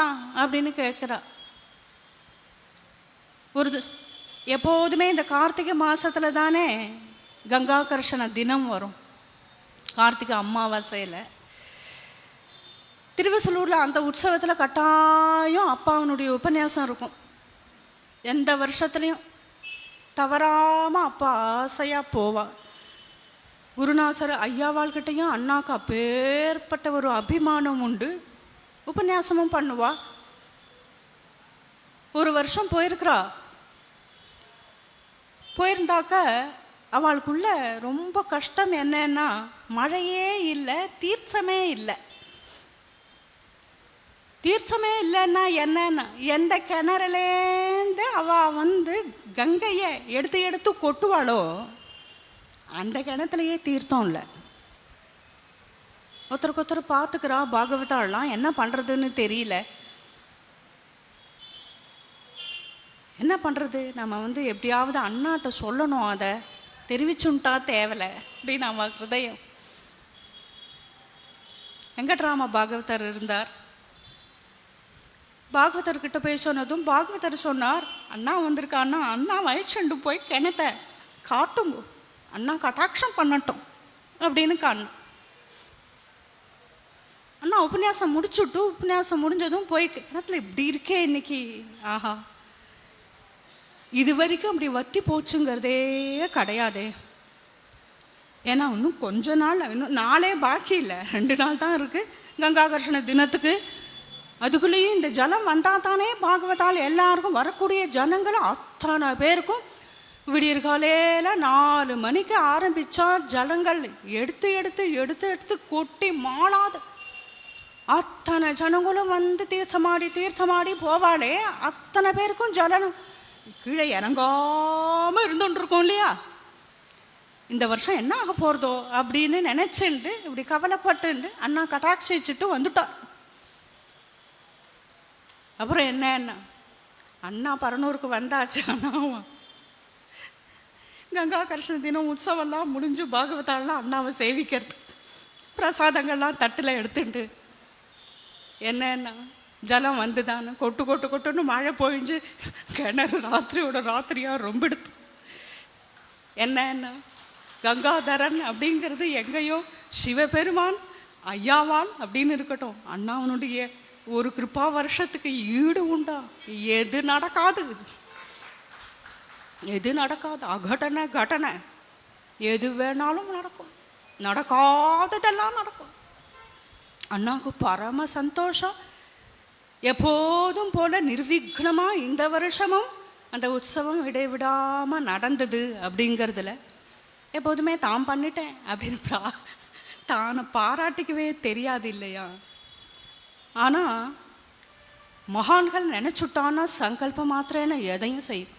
பண்ணலாம் அப்படின்னு கேட்குறா. ஒரு எப்போதுமே இந்த கார்த்திகை மாதத்தில் தானே கங்காகர்ஷண தினம் வரும். கார்த்திகை அமாவாசையில். திருவசலூரில் அந்த உற்சவத்தில் கட்டாயம் அப்பாவனுடைய உபன்யாசம் இருக்கும். எந்த வருஷத்துலையும் தவறாமல் அப்பா ஆசையாக போவாள் குருநாசர் ஐயாவாள்கிட்டையும் அண்ணாக்கு அப்பேற்பட்ட ஒரு அபிமானம் உண்டு. உபன்யாசமும் பண்ணுவா. ஒரு வருஷம் போயிருக்கிறா. போயிருந்தாக்க அவளுக்குள்ள ரொம்ப கஷ்டம் என்னன்னா மழையே இல்லை தீர்த்தமே இல்லை. தீர்த்தமே இல்லைன்னா என்னன்னா எந்த கிணறுலேருந்து அவள் வந்து கங்கையை எடுத்து எடுத்து கொட்டுவாளோ அந்த கிணத்துலையே தீர்த்தம் இல்லை. ஒருத்தருக்கு ஒருத்தர் பார்த்துக்கிறா பாகவதாலாம் என்ன பண்ணுறதுன்னு தெரியல. என்ன பண்ணுறது நம்ம வந்து எப்படியாவது அண்ணாட்ட சொல்லணும் அதை. தெரிவிச்சுன்ட்டா தேவலை. அப்படின்னு நம்ம ஹிருதயம். வெங்கட்ராம பாகவதர் இருந்தார். பாகவதர்கிட்ட போய் சொன்னதும் பாகவதர் சொன்னார் அண்ணா வந்திருக்கான்னா அண்ணா வயசுண்டு போய் கிணத்த காட்டுங்க. அண்ணா கட்டாட்சம் பண்ணட்டும். அப்படின்னு காணும் அண்ணா உபன்யாசம் முடிச்சுட்டு உபன்யாசம் முடிஞ்சதும் போய் கிணத்துல இப்படி இருக்கே இன்னைக்கு. ஆஹா. இது வரைக்கும் அப்படி வத்தி போச்சுங்கிறதே கிடையாதே. ஏன்னா இன்னும் கொஞ்ச நாள் இன்னும் நாளே பாக்கி இல்லை. ரெண்டு நாள் தான் இருக்கு. கங்காகர்ஷண தினத்துக்கு. அதுக்குள்ளேயும் இந்த ஜலம் வந்தால் தானே பாகவதால் எல்லாருக்கும் வரக்கூடிய ஜனங்களும் அத்தனை பேருக்கும் விடியற்காலையில் நாலு மணிக்கு ஆரம்பித்தா ஜலங்கள் எடுத்து எடுத்து எடுத்து எடுத்து கொட்டி மாளாது. அத்தனை ஜனங்களும் வந்து தீர்த்தமாடி தீர்த்தமாடி போவாளே. அத்தனை பேருக்கும் ஜலம் கீழே இறங்காமல் இருந்துட்டுருக்கோம் இல்லையா? இந்த வருஷம் என்ன ஆக போகிறதோ அப்படின்னு நினச்சிண்டு இப்படி கவலைப்பட்டுண்டு அண்ணா கட்டாட்சிச்சுட்டு வந்துட்டார். அப்புறம் என்ன அண்ணா பரனூருக்கு வந்தாச்சு அண்ணாவும். கங்கா கர்ஷண தினம் உற்சவம்லாம் முடிஞ்சு பாகவதாலாம் அண்ணாவை சேவிக்கிறது. பிரசாதங்கள்லாம் தட்டில் எடுத்துட்டு என்னன்னா ஜலம் வந்துதானே கொட்டு கொட்டு கொட்டுன்னு மழை பொழிஞ்சு கிணறு ராத்திரியோட ராத்திரியாக ரொம்ப எடுத்து என்னன்னா கங்காதரன் அப்படிங்கிறது எங்கேயோ சிவபெருமான் ஐயாவான் அப்படின்னு இருக்கட்டும் அண்ணாவனுடைய ஒரு கிருப்பா வருஷத்துக்கு ஈடு உண்டா? எது நடக்காது. எது நடக்காது? அகடனை கடனை. எது வேணாலும் நடக்கும். நடக்காததெல்லாம் நடக்கும். அண்ணாவுக்கு பரம சந்தோஷம். எப்போதும் போல நிர்விக்னமாக இந்த வருஷமும் அந்த உற்சவம் இடைவிடாமல் நடந்தது அப்படிங்கிறதுல எப்போதுமே தான் பண்ணிட்டேன் அப்படின்னு பா- தானை பாராட்டிக்கவே தெரியாது இல்லையா? ஆனால் மகான்கள் நினச்சுட்டான்னா சங்கல்பம் மாத்திரேன எதையும் செய்யும்.